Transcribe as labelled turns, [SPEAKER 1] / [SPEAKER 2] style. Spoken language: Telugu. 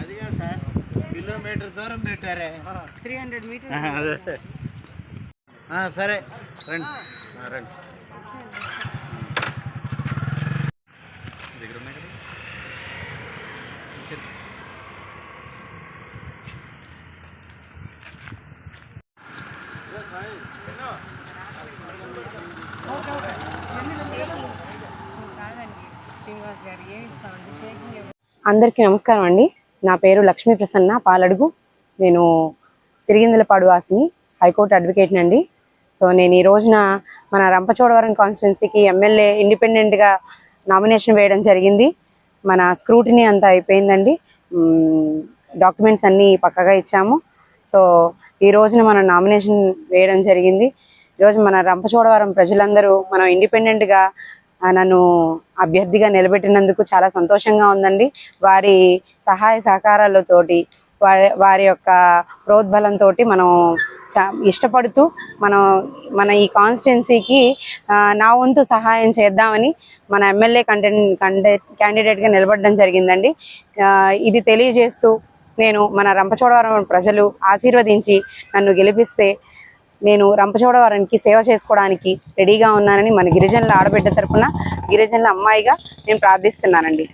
[SPEAKER 1] అదిగా సార్ కిలోమీటర్ దూరం పెట్టారే
[SPEAKER 2] త్రీ హండ్రెడ్ మీటర్
[SPEAKER 1] అదే సరే రండి రండి దగ్గర ఉన్నాయి కదా
[SPEAKER 2] శ్రీనివాస్ గారు
[SPEAKER 3] అందరికీ నమస్కారం అండి. నా పేరు లక్ష్మీ ప్రసన్న పాలడుగు. నేను సిరిగిందలపాడు వాసిని హైకోర్టు అడ్వకేట్ అండి. సో నేను ఈ రోజున మన రంపచోడవరం కాన్స్టిట్యున్సీకి ఎమ్మెల్యే ఇండిపెండెంట్గా నామినేషన్ వేయడం జరిగింది. మన స్క్రూటినీ అంతా అయిపోయిందండి. డాక్యుమెంట్స్ అన్నీ పక్కగా ఇచ్చాము. సో ఈ రోజున మనం నామినేషన్ వేయడం జరిగింది. ఈరోజు మన రంపచోడవరం ప్రజలందరూ మనం ఇండిపెండెంట్గా నన్ను అభ్యర్థిగా నిలబెట్టినందుకు చాలా సంతోషంగా ఉందండి. వారి సహాయ సహకారాలతోటి వారి వారి యొక్క ప్రోద్బలంతో మనం చా- ఇష్టపడుతూ మనం మన ఈ కాన్స్టిట్యున్సీకి నా వంతు సహాయం చేద్దామని మన ఎమ్మెల్యే కంటెంట్ కంటే క్యాండిడేట్గా నిలబడడం జరిగిందండి. ఇది తెలియజేస్తూ నేను మన రంపచోడవరం ప్రజలు ఆశీర్వదించి నన్ను గెలిపిస్తే నేను రంపచోడవరానికి సేవ చేసుకోవడానికి రెడీగా ఉన్నానని మన గిరిజనుల ఆడబిడ్డ తరపున గిరిజనుల అమ్మాయిగా నేను ప్రార్థిస్తున్నానండి.